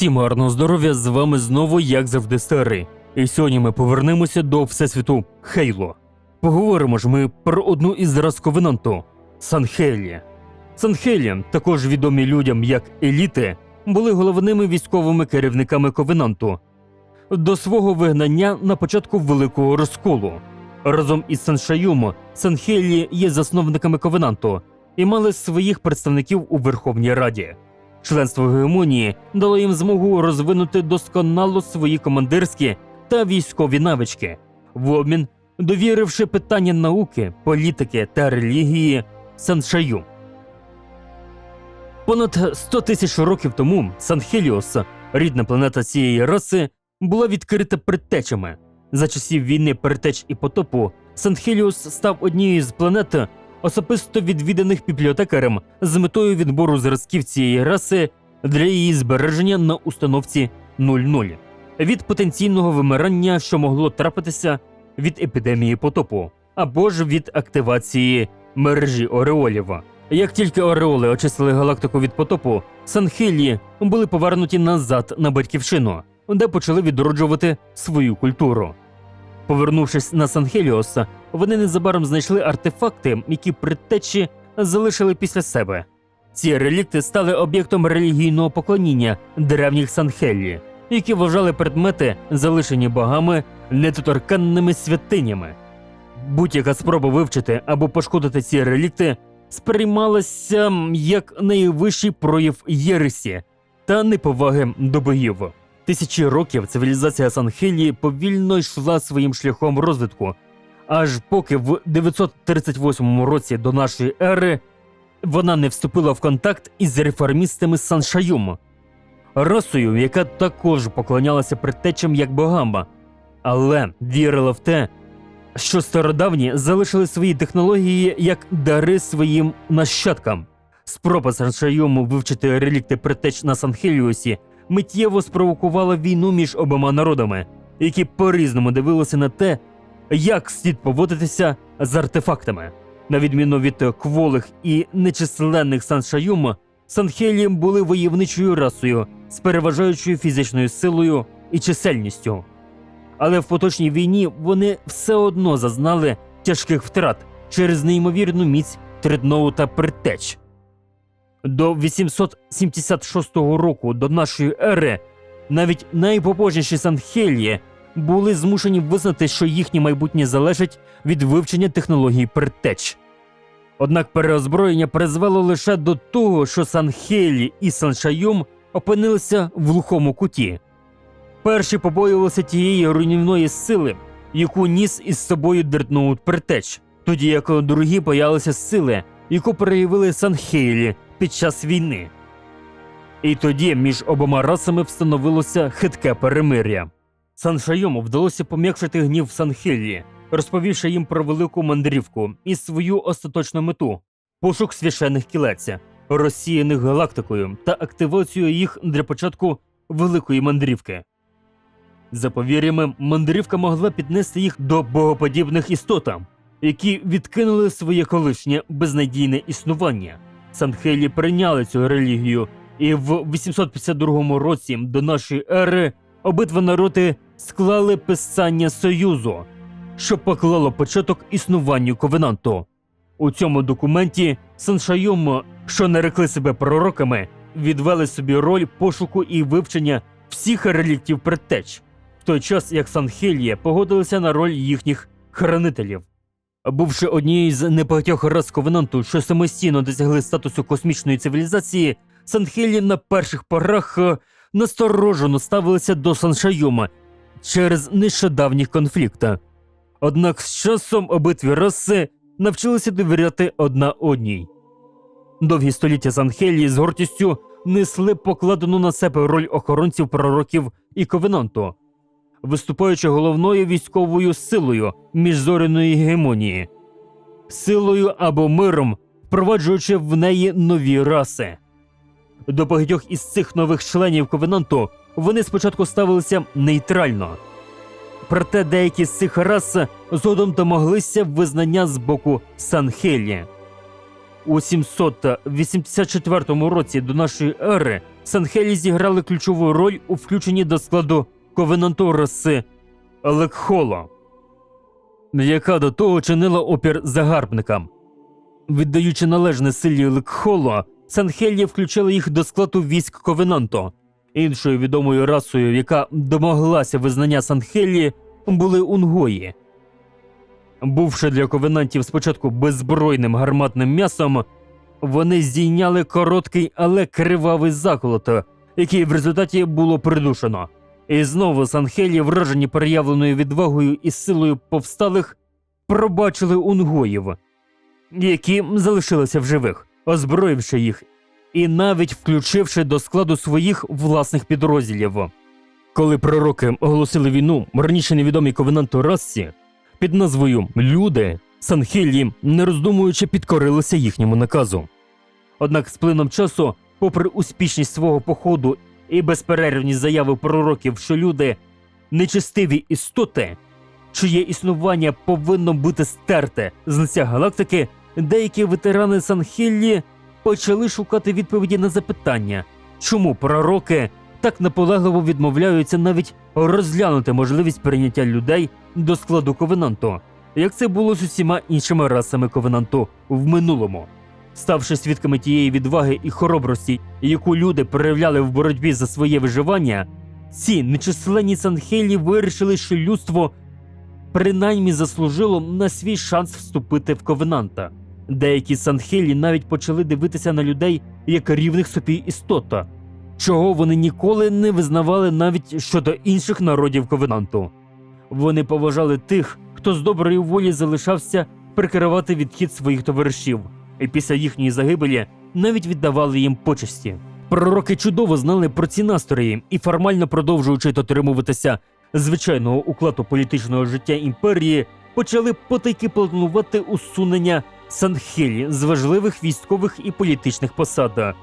Всім гарного здоров'я! З вами знову, як завжди, старий. І сьогодні ми повернемося до всесвіту Хейло. Поговоримо ж ми про одну із рас Ковенанту Санхелі. Санхелі, також відомі людям як еліти, були головними військовими керівниками Ковенанту до свого вигнання на початку Великого розколу. Разом із Саншаюм Санхелі є засновниками Ковенанту і мали своїх представників у Верховній Раді. Членство гегемонії дало їм змогу розвинути досконало свої командирські та військові навички, в обмін довіривши питання науки, політики та релігії Саншаю. Понад 100 тисяч років тому Санхеліос, рідна планета цієї раси, була відкрита предтечами. За часів війни предтеч і потопу Санхеліус став однією з планет, особисто відвіданих бібліотекарем з метою відбору зразків цієї раси для її збереження на установці 00 від потенційного вимирання, що могло трапитися від епідемії потопу, або ж від активації мережі Ореолів. Як тільки Ореоли очистили галактику від потопу, Санхелі були повернуті назад на батьківщину, де почали відроджувати свою культуру. Повернувшись на Санхеліос, вони незабаром знайшли артефакти, які предтечі залишили після себе. Ці релікти стали об'єктом релігійного поклоніння древніх Санхелі, які вважали предмети, залишені богами, недоторканними святинями. Будь-яка спроба вивчити або пошкодити ці релікти сприймалася як найвищий прояв єресі та неповаги до богів. Тисячі років цивілізація Санхелії повільно йшла своїм шляхом розвитку, аж поки в 938 році до нашої ери вона не вступила в контакт із реформістами Саншаюм, расою, яка також поклонялася предтечам як богам, але вірила в те, що стародавні залишили свої технології як дари своїм нащадкам. Спроба Саншаюму вивчити релікти предтеч на Санхеліусі миттєво спровокувала війну між обома народами, які по-різному дивилися на те, як слід поводитися з артефактами. На відміну від кволих і нечисленних Саншаюм, Санхелі були войовничою расою з переважаючою фізичною силою і чисельністю. Але в поточній війні вони все одно зазнали тяжких втрат через неймовірну міць тредноута предтеч. До 876 року до нашої ери навіть найпобожніші Санхелії були змушені визнати, що їхнє майбутнє залежить від вивчення технологій предтеч. Однак переозброєння призвело лише до того, що Санхелі і Саншайом опинилися в глухому куті. Перші побоювалися тієї руйнівної сили, яку ніс із собою Дертноут Предтеч, тоді як другі боялися сили, яку проявили Санхейлі під час війни. І тоді між обома расами встановилося хитке перемир'я. Саншайому вдалося пом'якшити гнів Санхелі, розповівши їм про велику мандрівку і свою остаточну мету пошук священних кілець, розсіяних галактикою та активацію їх для початку великої мандрівки. За повір'ями, мандрівка могла піднести їх до богоподібних істот, які відкинули своє колишнє безнадійне існування. Санхелі прийняли цю релігію, і в 852 році до нашої ери обидва народи склали писання Союзу, що поклало початок існуванню ковенанту. У цьому документі Саншайом, що нарекли себе пророками, відвели собі роль пошуку і вивчення всіх реліктів предтеч, в той час як Санхелія погодилися на роль їхніх хранителів. Бувши однією з небагатьох рас ковенанту, що самостійно досягли статусу космічної цивілізації, Санхелі на перших порах е, насторожено ставилися до Саншайома через нещодавні конфлікти. Однак з часом обидві раси навчилися довіряти одна одній. Довгі століття Санхелії з гордістю несли покладену на себе роль охоронців пророків і ковенанту, виступаючи головною військовою силою міжзоряної гегемонії, силою або миром, впроваджуючи в неї нові раси. До багатьох із цих нових членів ковенанту вони спочатку ставилися нейтрально. Проте деякі з цих рас згодом домоглися визнання з боку Санхелі. У 784 році до нашої ери Санхелі зіграли ключову роль у включенні до складу Ковенанту Роси Лекхоло, яка до того чинила опір загарбникам. Віддаючи належне силі Лекхоло, Санхелі включили їх до складу військ Ковенанто. Іншою відомою расою, яка домоглася визнання Санхелі, були унгої. Бувши для ковенантів спочатку беззбройним гарматним м'ясом, вони здійняли короткий, але кривавий заколот, який в результаті було придушено. І знову Санхелі, вражені переявленою відвагою і силою повсталих, пробачили унгоїв, які залишилися в живих, озброївши їх і навіть включивши до складу своїх власних підрозділів. Коли пророки оголосили війну раніше невідомій ковенанту расці, під назвою Люди Санхелі, не роздумуючи, підкорилися їхньому наказу. Однак з плином часу, попри успішність свого походу і безперервні заяви пророків, що люди нечестиві істоти, чиє існування повинно бути стерте з лиця галактики, деякі ветерани Санхіллі почали шукати відповіді на запитання, чому пророки так наполегливо відмовляються навіть розглянути можливість прийняття людей до складу ковенанту, як це було з усіма іншими расами ковенанту в минулому. Ставши свідками тієї відваги і хоробрості, яку люди проявляли в боротьбі за своє виживання, ці нечисленні санхелі вирішили, що людство принаймні заслужило на свій шанс вступити в ковенанта. Деякі санхелі навіть почали дивитися на людей як рівних собі істота, чого вони ніколи не визнавали навіть щодо інших народів ковенанту. Вони поважали тих, хто з доброї волі залишався прикривати відхід своїх товаришів, і після їхньої загибелі навіть віддавали їм почесті. Пророки чудово знали про ці настрої і, формально продовжуючи дотримуватися звичайного укладу політичного життя імперії, почали потайки планувати усунення Санхелі з важливих військових і політичних посад,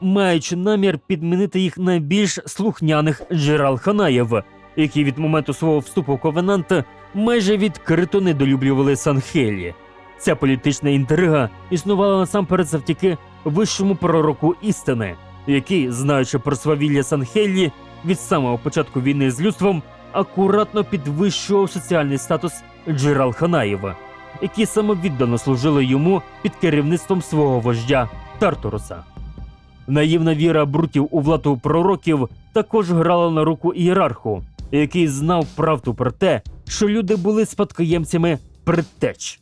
маючи намір підмінити їх на більш слухняних джерал Ханаєв, які від моменту свого вступу в Ковенант майже відкрито недолюблювали Санхелі. Ця політична інтрига існувала насамперед завдяки вищому пророку істини, який, знаючи про свавілля Санхелі від самого початку війни з людством, акуратно підвищував соціальний статус Джерал Ханаєва, які самовіддано служили йому під керівництвом свого вождя Тартуруса. Наївна віра брутів у владу пророків також грала на руку ієрарху, який знав правду про те, що люди були спадкоємцями предтеч.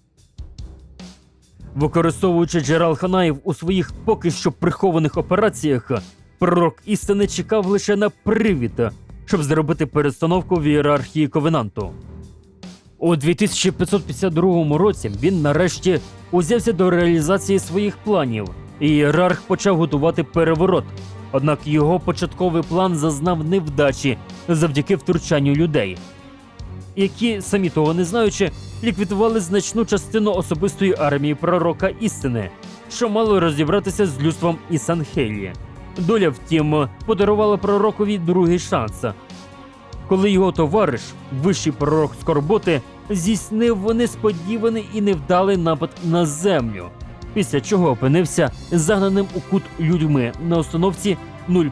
Використовуючи Джерал Ханаїв у своїх поки що прихованих операціях, пророк істини чекав лише на привід, щоб зробити перестановку в ієрархії Ковенанту. У 2552 році він нарешті узявся до реалізації своїх планів, і ієрарх почав готувати переворот. Однак його початковий план зазнав невдачі завдяки втручанню людей, які, самі того не знаючи, ліквідували значну частину особистої армії пророка істини, що мало розібратися з людством і Санхелі. Доля, втім, подарувала пророкові другий шанс. Коли його товариш, вищий пророк Скорботи, здійснив несподіваний і невдалий напад на землю, після чого опинився загнаним у кут людьми на установці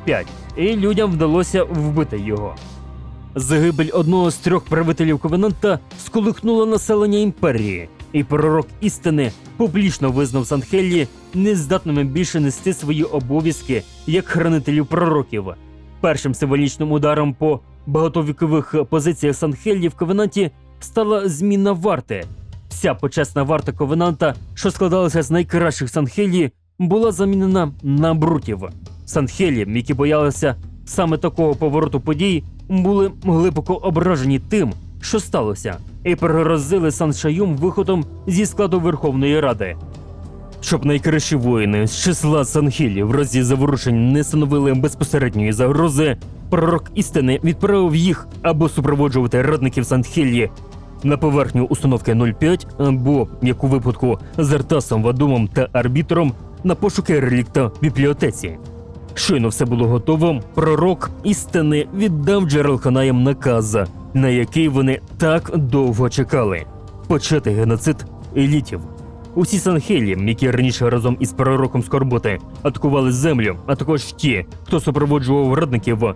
05, і людям вдалося вбити його. Загибель одного з трьох правителів Ковенанта сколихнула населення імперії, і пророк істини публічно визнав Санхеллі нездатними більше нести свої обов'язки як хранителів пророків. Першим символічним ударом по багатовікових позиціях Санхеллі в Ковенанті стала зміна варти. Вся почесна варта Ковенанта, що складалася з найкращих Санхелі, була замінена на брутів. Санхелі, які боялися саме такого повороту подій, були глибоко ображені тим, що сталося, і пригрозили Саншаюм виходом зі складу Верховної Ради. Щоб найкращі воїни з числа Санхілі в разі заворушень не становили безпосередньої загрози, пророк істини відправив їх або супроводжувати радників Санхілі на поверхню установки 05, або, як у випадку з Артасом, Вадумом та арбітром, на пошуки релікта в бібліотеці. Щойно все було готово, пророк істини віддав Джералханаям наказ, на який вони так довго чекали почати геноцид елітів. Усі санхелі, які раніше разом із пророком Скорботи атакували землю, а також ті, хто супроводжував радників,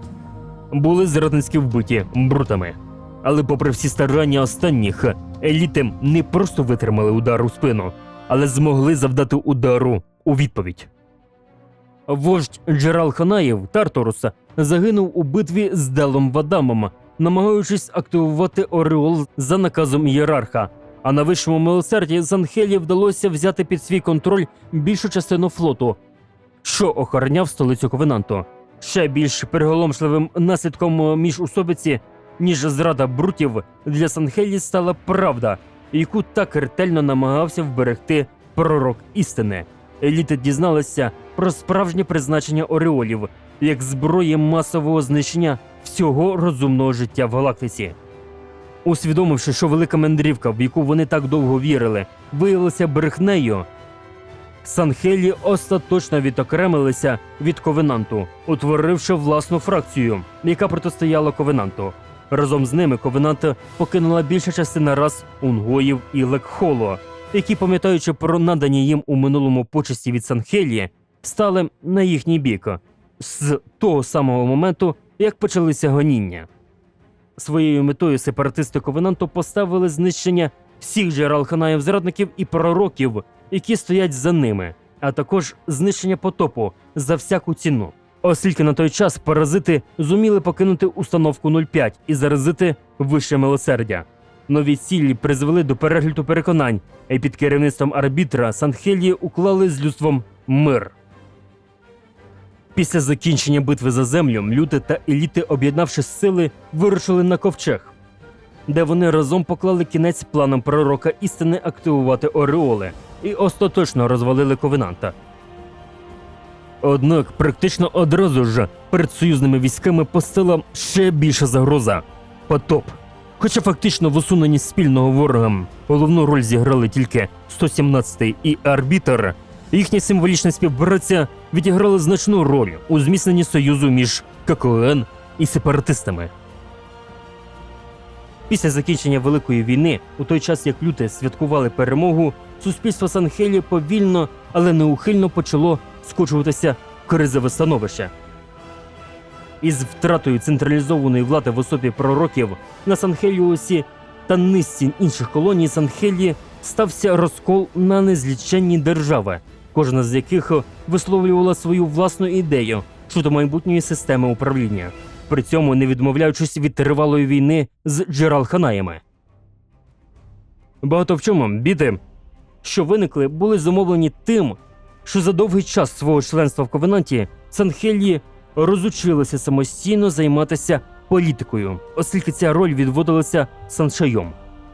були зрадницьки вбиті брутами. Але, попри всі старання останніх, еліти не просто витримали удар у спину, але змогли завдати удару у відповідь. Вождь Джерал Ханаєв Тарторус загинув у битві з Делом Вадамом, намагаючись активувати Ореол за наказом ієрарха. А на вищому милосерді Занхелі вдалося взяти під свій контроль більшу частину флоту, що охороняв столицю Ковенанту. Ще більш приголомшливим наслідком міжусобиці, ніж зрада брутів, для Санхелі стала правда, яку так ретельно намагався вберегти пророк істини. Еліти дізналися про справжнє призначення Ореолів як зброї масового знищення всього розумного життя в галактиці. Усвідомивши, що велика мандрівка, в яку вони так довго вірили, виявилася брехнею, Санхелі остаточно відокремилися від Ковенанту, утворивши власну фракцію, яка протистояла Ковенанту. Разом з ними Ковенант покинула більша частина рас Унгоїв і Лекхоло, які, пам'ятаючи про надані їм у минулому почесті від Санхелі, стали на їхній бік з того самого моменту, як почалися гоніння. Своєю метою сепаратисти Ковенанту поставили знищення всіх джерел ханаїв зрадників і пророків, які стоять за ними, а також знищення потопу за всяку ціну. Оскільки на той час паразити зуміли покинути установку 05 і заразити вище милосердя. Нові цілі призвели до перегляду переконань, і під керівництвом арбітра Санхелії уклали з людством мир. Після закінчення битви за землю люди та еліти, об'єднавши сили, вирушили на ковчег, де вони разом поклали кінець планам пророка істини активувати Ореоли і остаточно розвалили ковенанта. Однак практично одразу ж перед союзними військами постала ще більша загроза потоп. Хоча фактично в усуненні спільного ворога головну роль зіграли тільки 117 і арбітер, їхня символічна співпраця відіграла значну роль у зміцненні союзу між ККН і сепаратистами. Після закінчення Великої війни, у той час як люди святкували перемогу, суспільство Санхелі повільно, але неухильно почало скочуватися в кризове становище. Із втратою централізованої влади в особі пророків на Санхеліусі та низці інших колоній Санхелі стався розкол на незліченні держави, кожна з яких висловлювала свою власну ідею щодо майбутньої системи управління, при цьому не відмовляючись від тривалої війни з джералханаями. Багато в чому біди, що виникли, були зумовлені тим, що за довгий час свого членства в Ковенанті Санхелі розучилися самостійно займатися політикою, оскільки ця роль відводилася Саншайом.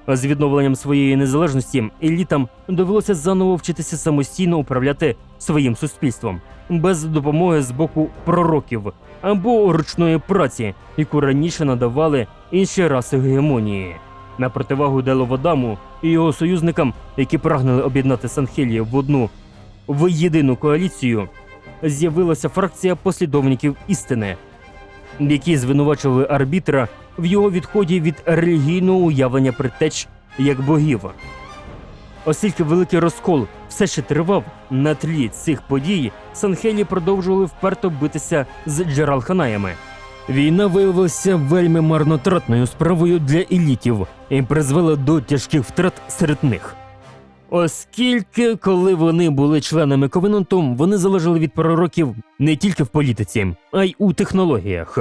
З відновленням своєї незалежності елітам довелося заново вчитися самостійно управляти своїм суспільством без допомоги з боку пророків або ручної праці, яку раніше надавали інші раси гегемонії. На противагу Деловодаму і його союзникам, які прагнули об'єднати Санхелію в одну в єдину коаліцію, з'явилася фракція послідовників істини, які звинувачували арбітра в його відході від релігійного уявлення предтеч як богів. Оскільки великий розкол все ще тривав на тлі цих подій, Санхелі продовжували вперто битися з джералханаями. Війна виявилася вельми марнотратною справою для елітів і призвела до тяжких втрат серед них. Оскільки, коли вони були членами Ковенанту, вони залежали від пророків не тільки в політиці, а й у технологіях.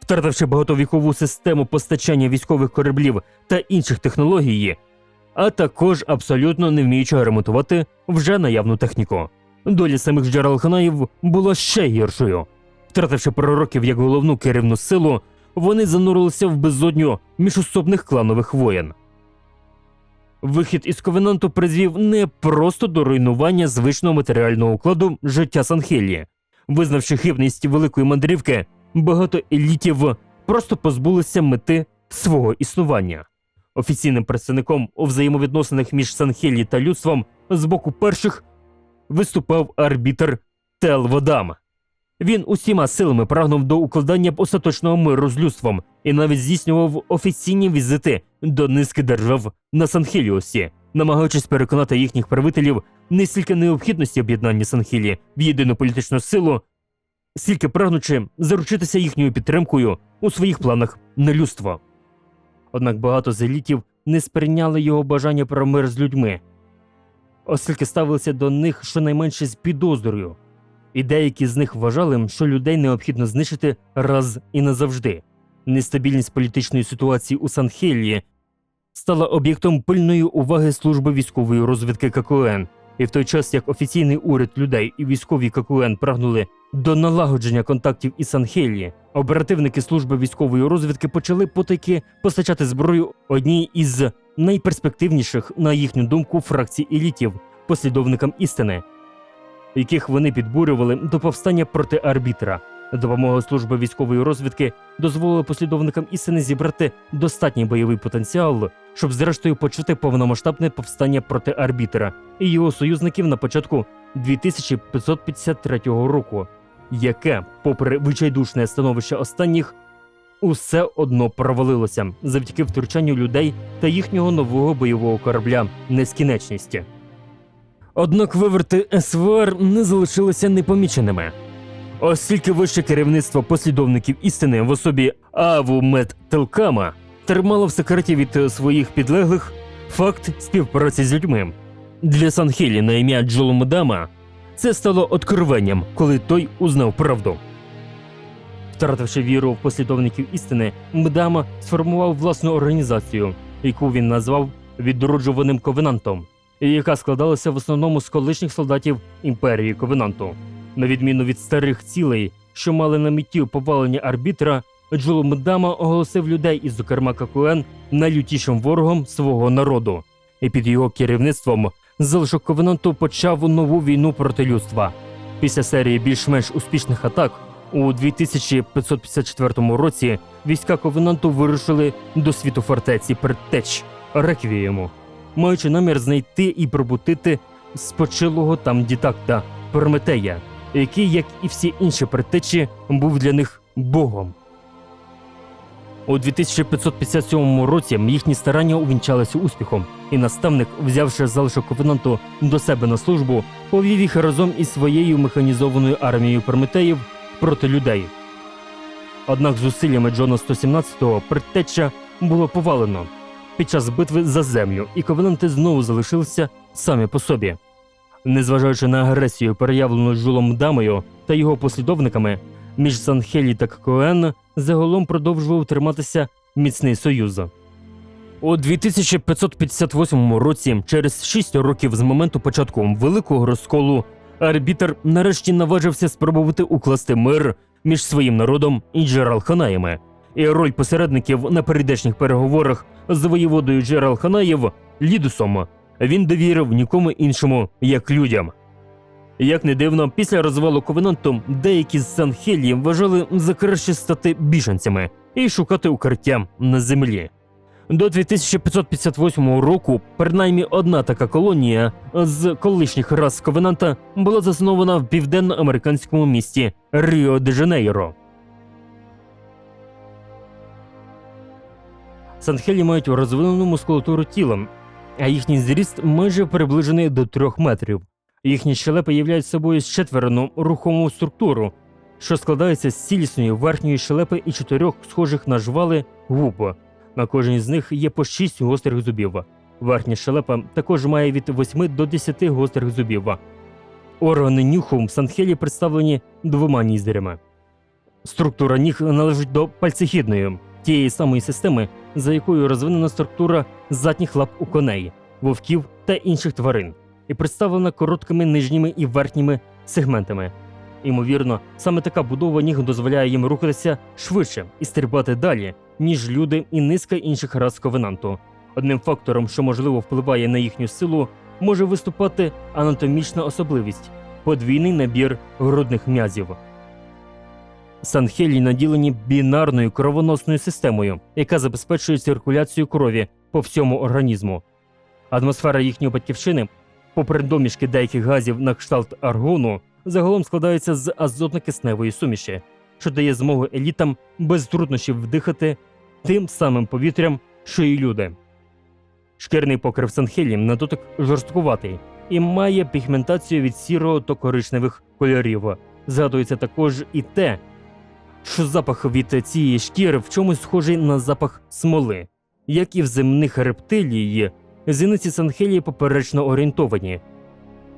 Втративши багатовікову систему постачання військових кораблів та інших технологій, а також абсолютно не вміючи ремонтувати вже наявну техніку. Доля самих джерелханаїв була ще гіршою. Втративши пророків як головну керівну силу, вони занурилися в безодню міжособних кланових воєн. Вихід із ковенанту призвів не просто до руйнування звичного матеріального укладу життя Санхелії. Визнавши хибність великої мандрівки, багато елітів просто позбулися мети свого існування. Офіційним представником у взаємовідносинах між Санхелі та людством з боку перших виступав арбітр Тел Водам. Він усіма силами прагнув до укладання остаточного миру з людством і навіть здійснював офіційні візити до низки держав на Санхеліусі, намагаючись переконати їхніх правителів не стільки необхідності об'єднання Санхілі в єдину політичну силу, стільки прагнучи заручитися їхньою підтримкою у своїх планах на людство. Однак багато з елітів не сприйняли його бажання про мир з людьми, оскільки ставилися до них щонайменше з підозрою, і деякі з них вважали, що людей необхідно знищити раз і назавжди. Нестабільність політичної ситуації у Санхелії стала об'єктом пильної уваги служби військової розвідки ККН, і в той час як офіційний уряд людей і військові ККН прагнули до налагодження контактів із Санхелії, оперативники служби військової розвідки почали потайки постачати зброю одній із найперспективніших, на їхню думку, фракцій елітів, послідовникам істини, яких вони підбурювали до повстання проти арбітра. Допомога служби військової розвідки дозволила послідовникам істини зібрати достатній бойовий потенціал, щоб зрештою почати повномасштабне повстання проти арбітра і його союзників на початку 2553 року, яке, попри вичайдушне становище останніх, усе одно провалилося завдяки втручанню людей та їхнього нового бойового корабля нескінченності. Однак виверти СВР не залишилися непоміченими. Оскільки вище керівництво послідовників істини в особі Аву Мет Телкама тримало в секреті від своїх підлеглих факт співпраці з людьми. Для Санхелі на ім'я Джоломедама це стало откровенням, коли той узнав правду. Втративши віру в послідовників істини, Мдама сформував власну організацію, яку він назвав відроджуваним ковенантом, яка складалася в основному з колишніх солдатів імперії Ковенанту. На відміну від старих цілей, що мали на меті повалення арбітра, Джоломедама оголосив людей із зокрема ККН найлютішим ворогом свого народу, і під його керівництвом залишок Ковенанту почав нову війну проти людства. Після серії більш-менш успішних атак у 2554 році війська Ковенанту вирушили до світу фортеці Предтеч Реквієму, маючи намір знайти і пробутити спочилого там дітакта Прометея, який, як і всі інші предтечі, був для них богом. У 2557 році їхні старання увінчалися успіхом, і наставник, взявши залишок ковенанту до себе на службу, повів їх разом із своєю механізованою армією прометеїв проти людей. Однак зусиллями Джона 117-го предтеча було повалено під час битви за землю, і ковенанти знову залишилися самі по собі. Незважаючи на агресію, переявлену Жулом Дамою та його послідовниками, між Санхелі та ККН загалом продовжував триматися міцний союз. У 2558 році, через 6 років з моменту початку великого розколу, арбітр нарешті наважився спробувати укласти мир між своїм народом і Джерал-Ханаями. І роль посередників на передешніх переговорах з воєводою Джерал-Ханаєв Лідусом він довірив нікому іншому, як людям. Як не дивно, після розвалу Ковенанту деякі з Санхелі вважали за краще стати біженцями і шукати укриття на землі. До 2558 року принаймні одна така колонія з колишніх рас Ковенанта була заснована в південноамериканському місті Ріо де Жанейро. Санхелі мають розвинену мускулатуру тіла, а їхній зріст майже приближений до 3 метрів. Їхні щелепи являють собою щетверну рухому структуру, що складається з цілісної верхньої щелепи і чотирьох схожих на жвали губ. На кожній з них є по 6 гострих зубів. Верхня щелепа також має від 8 до 10 гострих зубів. Органи нюху в Санхелі представлені двома ніздрями. Структура ніг належить до пальцехідної, тієї самої системи, за якою розвинена структура задніх лап у коней, вовків та інших тварин, і представлена короткими нижніми і верхніми сегментами. Ймовірно, саме така будова ніг дозволяє їм рухатися швидше і стрибати далі, ніж люди і низка інших рас ковенанту. Одним фактором, що можливо впливає на їхню силу, може виступати анатомічна особливість подвійний набір грудних м'язів. Санхелі наділені бінарною кровоносною системою, яка забезпечує циркуляцію крові по всьому організму. Атмосфера їхньої батьківщини, попри домішки деяких газів на кшталт аргону, загалом складається з азотно-кисневої суміші, що дає змогу елітам без труднощів вдихати тим самим повітрям, що і люди. Шкірний покрив Санхелі на дотик жорсткуватий і має пігментацію від сірого до коричневих кольорів. Згадується також і те, що запах від цієї шкіри в чомусь схожий на запах смоли. Як і в земних рептилій, зіниці Санхелії поперечно орієнтовані,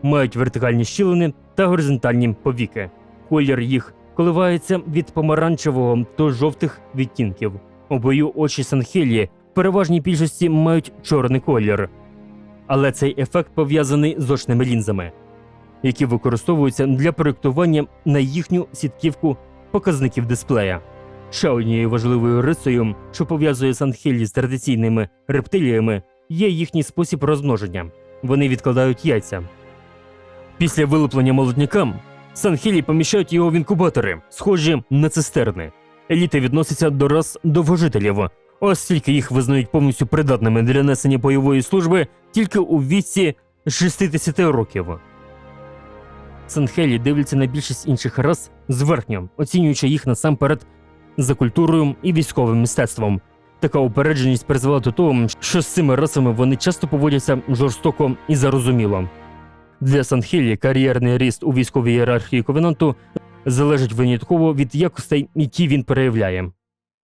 мають вертикальні щілини та горизонтальні повіки. Колір їх коливається від помаранчевого до жовтих відтінків. Обою очі Санхелії в переважній більшості мають чорний колір. Але цей ефект пов'язаний з очними лінзами, які використовуються для проєктування на їхню сітківку показників дисплея. Ще однією важливою рисою, що пов'язує Санхелі з традиційними рептиліями, є їхній спосіб розмноження. Вони відкладають яйця. Після вилуплення молодняка Санхелі поміщають його в інкубатори, схожі на цистерни. Еліти відносяться до рас довгожителів, оскільки їх визнають повністю придатними для несення бойової служби тільки у віці 60 років. Санхелі дивляться на більшість інших рас зверхньо, оцінюючи їх насамперед за культурою і військовим мистецтвом. Така упередженість призвела до того, що з цими расами вони часто поводяться жорстоко і зарозуміло. Для Санхелі кар'єрний ріст у військовій ієрархії ковенанту залежить винятково від якостей, які він переявляє.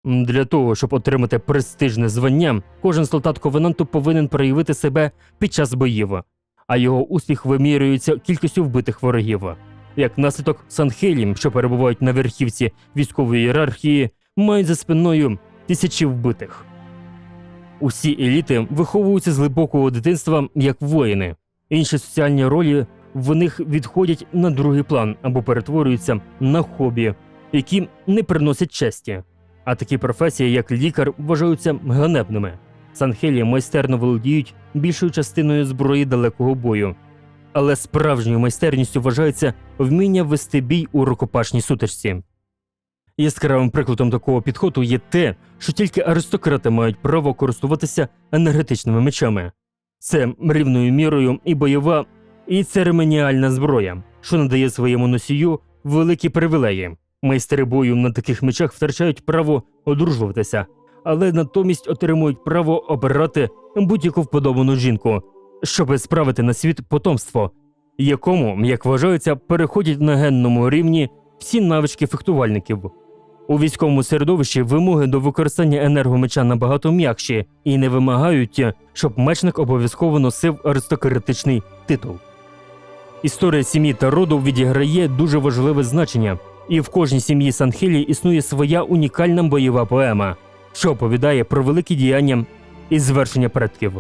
Для того, щоб отримати престижне звання, кожен солдат ковенанту повинен проявити себе під час боїв, а його успіх вимірюється кількістю вбитих ворогів. Як наслідок, Санхелі, що перебувають на верхівці військової ієрархії, мають за спиною тисячі вбитих. Усі еліти виховуються з глибокого дитинства як воїни. Інші соціальні ролі в них відходять на другий план або перетворюються на хобі, які не приносять честі. А такі професії, як лікар, вважаються ганебними. Санхелі майстерно володіють більшою частиною зброї далекого бою. Але справжньою майстерністю вважається вміння вести бій у рукопашній сутичці. Яскравим прикладом такого підходу є те, що тільки аристократи мають право користуватися енергетичними мечами. Це рівною мірою і бойова, і церемоніальна зброя, що надає своєму носію великі привілеї. Майстри бою на таких мечах втрачають право одружуватися, але натомість отримують право обирати будь-яку вподобану жінку, щоб справити на світ потомство, якому, як вважається, переходять на генному рівні всі навички фехтувальників. У військовому середовищі вимоги до використання енергомеча набагато м'якші і не вимагають, щоб мечник обов'язково носив аристократичний титул. Історія сім'ї та роду відіграє дуже важливе значення, і в кожній сім'ї Санхелі існує своя унікальна бойова поема, що оповідає про великі діяння і звершення предків.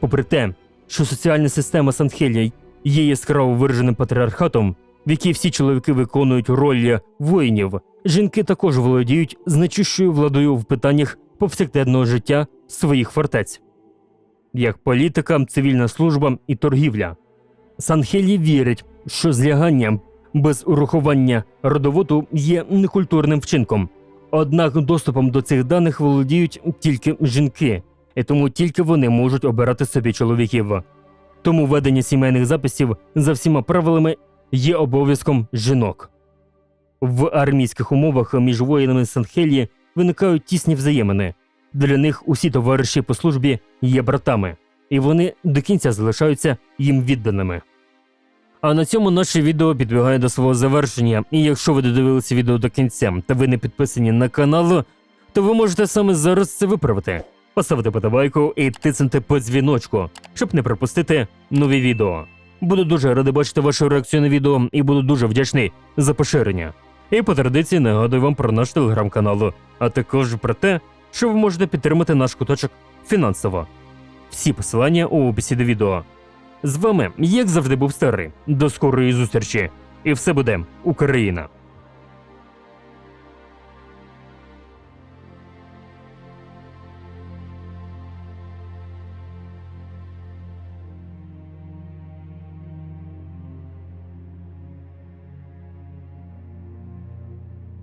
Попри те, що соціальна система Санхелі є яскраво вираженим патріархатом, в якій всі чоловіки виконують роль воїнів, жінки також володіють значущою владою в питаннях повсякденного життя своїх фортець, як політика, цивільна служба і торгівля. Санхелі вірить, що злягання без урахування родоводу є некультурним вчинком. Однак доступом до цих даних володіють тільки жінки, і тому тільки вони можуть обирати собі чоловіків. Тому ведення сімейних записів за всіма правилами є обов'язком жінок. В армійських умовах між воїнами Санхелі виникають тісні взаємини. Для них усі товариші по службі є братами, і вони до кінця залишаються їм відданими. А на цьому наше відео підбігає до свого завершення. І якщо ви додивилися відео до кінця та ви не підписані на канал, то ви можете саме зараз це виправити. Поставити подобайку і тиснути по дзвіночку, щоб не пропустити нові відео. Буду дуже радий бачити вашу реакцію на відео і буду дуже вдячний за поширення. І по традиції нагадую вам про наш телеграм-канал, а також про те, що ви можете підтримати наш куточок фінансово. Всі посилання у описі до відео. З вами, як завжди, був старий. До скорої зустрічі. І все буде Україна!